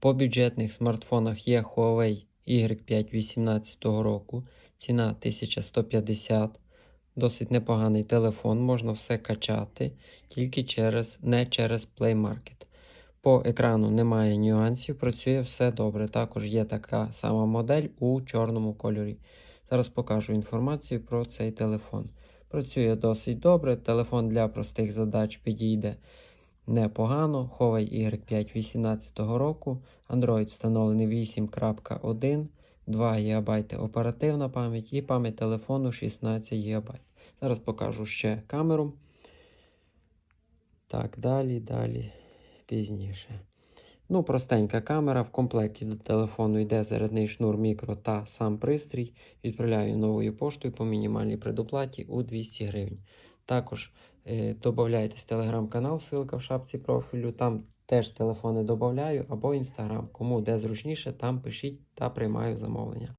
По бюджетних смартфонах є Huawei Y5 2018 року. Ціна 1150. Досить непоганий телефон, можна все качати, тільки через, не через Play Market. По екрану немає нюансів, працює все добре. Також є така сама модель у чорному кольорі. Зараз покажу інформацію про цей телефон. Працює досить добре. Телефон для простих задач підійде непогано. Huawei Y5 2018 року. Android встановлений 8.1, 2 ГБ оперативна пам'ять і пам'ять телефону 16 ГБ. Зараз покажу ще камеру. Так, далі, далі, пізніше. Ну, простенька камера. В комплекті до телефону йде зарядний шнур мікро та сам пристрій. Відправляю новою поштою по мінімальній предоплаті у 200 гривень. Також е, додайтесь телеграм-канал, ссылка в шапці профілю. Там теж телефони додаю або інстаграм. Кому де зручніше, там пишіть та приймаю замовлення.